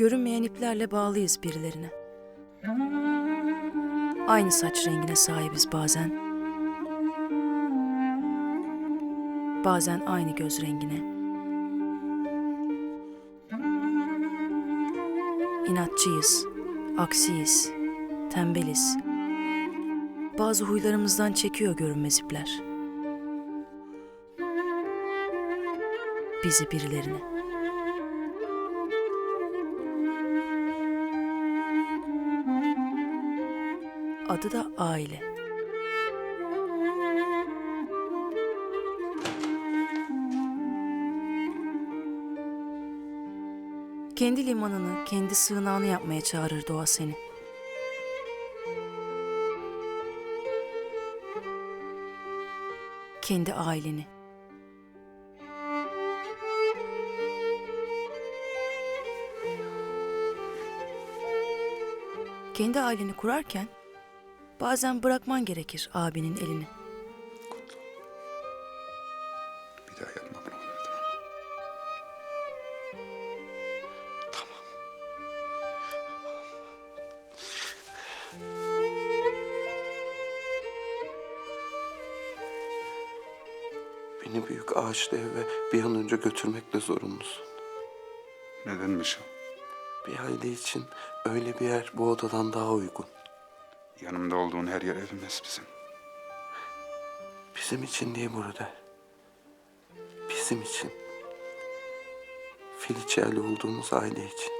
Görünmeyen iplerle bağlıyız birilerine. Aynı saç rengine sahibiz bazen. Bazen aynı göz rengine. İnatçıyız, aksiyiz, tembeliz. Bazı huylarımızdan çekiyor görünmez ipler. Bizi birilerine. Adı da aile. Kendi limanını, kendi sığınağını yapmaya çağırır doğa seni. Kendi aileni. Kendi aileni kurarken bazen bırakman gerekir abinin elini. Bir daha yapma bunu dedim ama. Tamam. Beni büyük ağaçlı eve bir an önce götürmekle zorunlusun. Nedenmiş o? Bir aile için öyle bir yer bu odadan daha uygun. Yanımda olduğun her yer evimiz bizim. Bizim için diye burada. Bizim için. Filiçerli olduğumuz aile için.